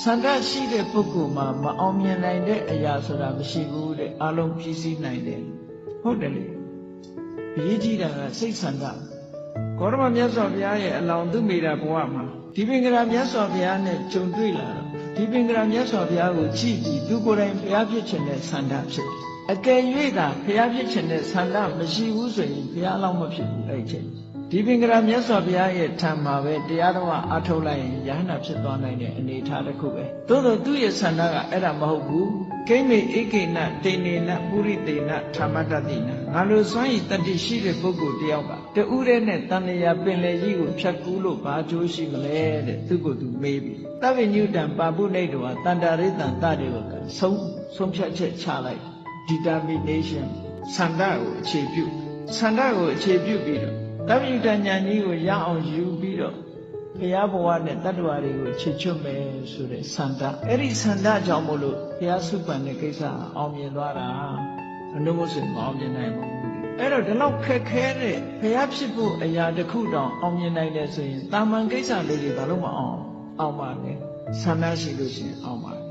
ဆန္ဒရှိတဲ့ပုဂ္ဂိုလ်မှာမအောင်မြင်နိုင်တဲ့အရာဆိုတာမရှိဘူးတဲ့အလုံးပြည့်စည်နိုင်တယ်ဟုတ်တယ်လေအရေးကြီးတာကစိတ်ဆန္ဒကောရမမြတ်စွာဘုရားရဲ့အလောင်းသူမိတာဘဝမှာဒီပင်ကရာမြတ်စွာဘုရားနဲ့ကြုံတွေ့လာတော့ ဒီပင်ကရာမြတ်စွာဘုရားကိုကြည့်ပြီးသူကိုယ်တိုင်ဘုရားဖြစ်ခြင်းတဲ့ဆန္ဒဖြစ်တယ်အကယ်၍သာဘုရားဖြစ်ခြင်းတဲ့ဆန္ဒမရှိဘူးဆိုရင်ဘုရားလောက်မဖြစ်ဘူးအဲ့ဒီချိန်ဒီပင်ကရာမြတ်စွာဘုရားရဲ့ထံမှာပဲတရားတော်အထုတ်လိုက်ရင်ယဟနာဖြစ်သွားနိုင်တဲ့အနေအထားတစ်ခုပဲသို့သောသူ့ရဲ့ဆန္ဒကအဲ့ဒါမဟုတ်ဘူး ကိမေဧကိနတေနေနပုရိတေနဓမ္မတတိနငါလိုစွမ်းရည်တတ္တိရှိတဲ့ပုဂ္ဂိုလ်တယောက်ကတူးတဲ့နဲ့တန်လျာပင်လေကြီးကိုဖြတ်ကူးလို့ဘာအကျိုးရှိမလဲတဲ့သူကိုယ်သူမေးပြီသဗ္ဗညုတံပါပုနေတောတန္တာရိတံတတေဝကဆုံးဆုံးဖြတ်ချက်ချလိုက် determination ဆန္ဒကိုအခြေပြုဆန္ဒကိုအခြေပြုပြီးတော့သဗ္ဗညုတဉာဏ်ကြီးကိုရအောင်ယူပြီးတော့ ဘုရားဘဝနဲ့တတ္တဝါတွေကိုချေချွတ်မယ်ဆိုတဲ့ဆန္ဒအဲ့ဒီဆန္ဒကြောင့်မို့လို့ဘုရားစုပန်တဲ့ကိစ္စအောင်မြင်သွားတာအနုမို့ဆိုမအောင်မြင်နိုင်ဘူးအဲ့တော့ဒီလောက်ခက်ခဲတဲ့ဘုရားဖြစ်ဖို့အရာတစ်ခုတောင်အောင်မြင်နိုင်တယ်ဆိုရင်တာမန်ကိစ္စလေးတွေဘာလို့မအောင်အောင်ပါလဲဆန္ဒရှိလို့ရှိရင်အောင်ပါ